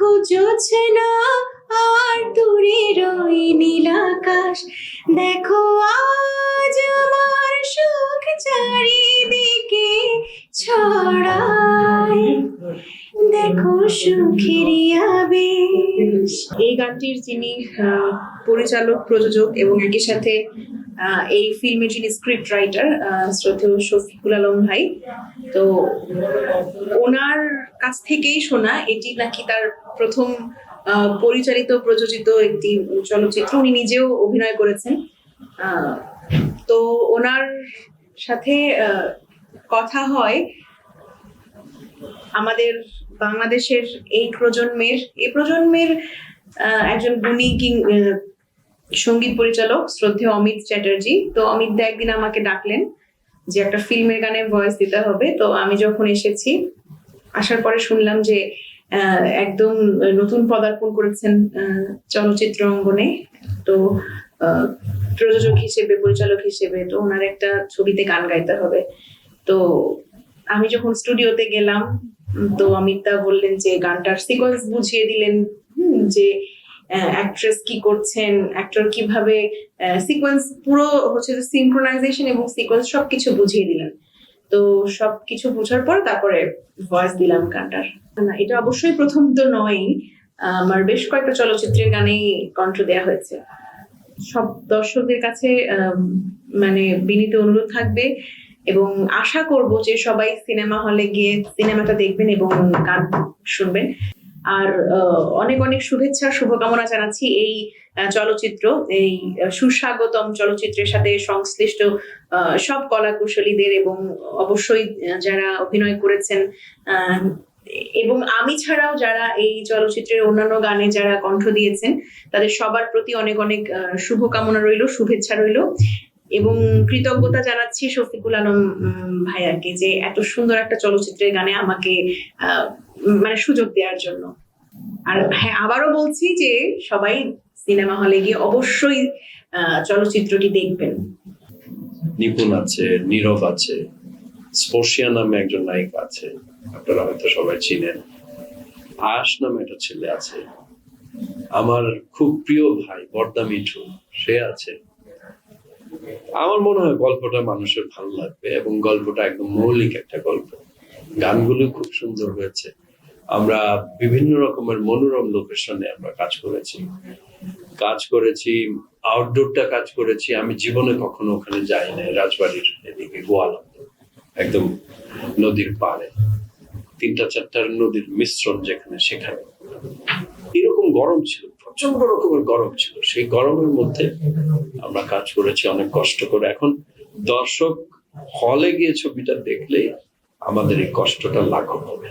দেখো জোছনা আর দূরের ওই নীল আকাশ। দেখো আজ আমার সুখ চারিদিকে ছড়ায়। দেখো সুখের আবেশ। এই গানটির যিনি পরিচালক, প্রযোজক এবং একই সাথে এই ফিল্মের যিনি স্ক্রিপ্ট রাইটার শ্রদ্ধেয় শফিকুল আলম ভাই, তো ওনার কাছ থেকেই শোনা, এটি নাকি তার প্রথম পরিচালিত, প্রযোজিত একটি চলচ্চিত্র। উনি নিজেও অভিনয় করেছেন। তো ওনার সাথে কথা হয় আমাদের বাংলাদেশের এই প্রজন্মের এই প্রজন্মের একজন গুণী সংগীত পরিচালক শ্রদ্ধেয় অমিত চ্যাটার্জি। তো অমিত দা একদিন আমাকে ডাকলেন যে একটা ফিল্মের গানে ভয়েস দিতে হবে। তো আমি যখন এসেছি, আসার পরে শুনলাম যে একদম নতুন পদার্পণ করেছেন চলচ্চিত্র অঙ্গনে। তো প্রযোজক হিসেবে, পরিচালক হিসেবে, তো ওনার একটা ছবিতে গান গাইতে হবে। তো আমি যখন স্টুডিওতে গেলাম, তো অমিতা বললেন যে, গানটার সিকোয়েন্স বুঝিয়ে দিলেন যে অ্যাক্ট্রেস কি করছেন অ্যাক্টর কীভাবে সিকোয়েন্স পুরো হচ্ছে যে সিনক্রোনাইজেশন এবং সিকোয়েন্স সবকিছু বুঝিয়ে দিলেন। তো সবকিছু বোঝার পর তারপরে ভয়েস দিলাম গানটার। না, এটা অবশ্যই প্রথম তো নয় আমার বেশ কয়েকটা চলচ্চিত্রের গানেই কণ্ঠ দেওয়া হয়েছে। সব দর্শকদের কাছে মানে বিনীত অনুরোধ থাকবে এবং আশা করব যে সবাই সিনেমা হলে গিয়ে সিনেমাটা দেখবেন এবং গান শুনবেন। আর অনেক অনেক শুভেচ্ছা, শুভকামনা জানাচ্ছি এই চলচ্চিত্র, এই সুস্বাগতম চলচ্চিত্রের সাথে সংশ্লিষ্ট সব কলা কুশলীদের এবং অবশ্যই যারা অভিনয় করেছেন এবং আমি ছাড়াও যারা এই চলচ্চিত্রের অন্যান্য গানে যারা কণ্ঠ দিয়েছেন, তাদের সবার প্রতি অনেক অনেক শুভকামনা রইল, শুভেচ্ছা রইল। এবং কৃতজ্ঞতা জানাচ্ছি শফিকুল আলম ভাইয়াকে যে এত সুন্দর একটা চলচ্চিত্রের গানে আমাকে মানে সুযোগ দেওয়ার জন্য। আর হ্যাঁ আবারও বলছি যে সবাই সিনেমা হলে গিয়ে অবশ্যই চলচ্চিত্রটি দেখবেন। নিপুণ আছে, নীরব আছে, স্পর্শিয়া নামে একজন নায়িকা আছে, আপনারা হয়তো সবাই চিনেন। আশ নামে একটা ছেলে আছে। আমার খুব প্রিয় ভাই, বর্দা মিঠু, সে আছে। আমার মনে হয় গল্পটা মানুষের ভালো লাগবে এবং গল্পটা একদম মৌলিক একটা গল্প। গানগুলো খুব সুন্দর হয়েছে। আমরা বিভিন্ন রকমের মনোরম লোকেশনে আমরা কাজ করেছি। কাজ করেছি আউটডোরটা কাজ করেছি। আমি জীবনে কখনো ওখানে যাই নাই রাজবাড়ির এদিকে গোয়ালন্দ একদম নদীর পাড়ে। তিনটা চারটার নদীর মিশ্রণ যেখানে, সেখানে। এরকম গরম ছিল। প্রচণ্ড রকমের গরম ছিল। সেই গরমের মধ্যে আমরা কাজ করেছি, অনেক কষ্ট করে। এখন দর্শক হলে গিয়ে ছবিটা দেখলে আমাদের এই কষ্টটা লাঘব হবে।